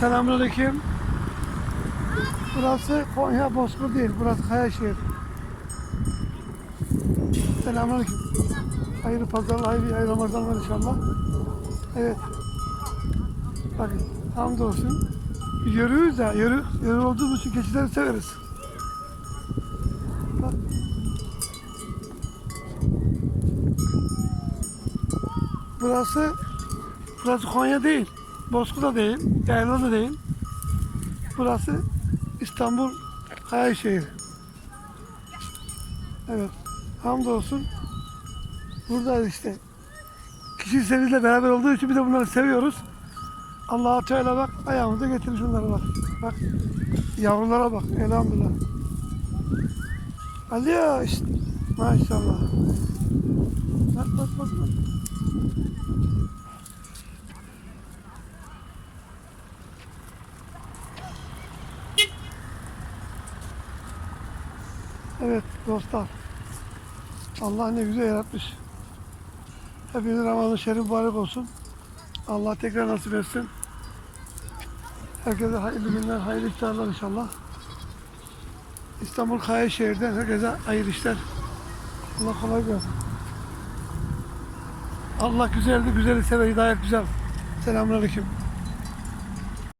Selamünaleyküm. Burası Konya Bozkır değil, burası Kayaşehir. Selamünaleyküm. Hayırlı pazarlar, hayırlı, hayırlı Ramazanlar inşallah. Evet. Bakın, hamdolsun. Yürüyoruz ya, yürü, yürü olduğumuz için keçileri severiz. Burası, burası Konya değil, Bozkır da değil, Yayla da değil. Burası İstanbul Kayaşehir. Evet, hamdolsun. Buradayız işte. Kişi sevgiyle beraber olduğu için biz de bunları seviyoruz. Allah-u Teala bak ayağımıza getir şunları bak. Bak yavrulara bak elhamdülillah. Ali ya işte maşallah. Bak bak bak. bak. Evet dostlar. Allah ne güzel yaratmış. Hepinizin Ramazan şerif mübarek olsun. Allah tekrar nasip etsin. Herkese hayırlı günler, hayırlı iftarlar inşallah. İstanbul Kayaşehir'den herkese hayırlı işler. Allah kolay gelsin. Allah güzeldi, güzeli sever, hidayet güzel. Selamünaleyküm.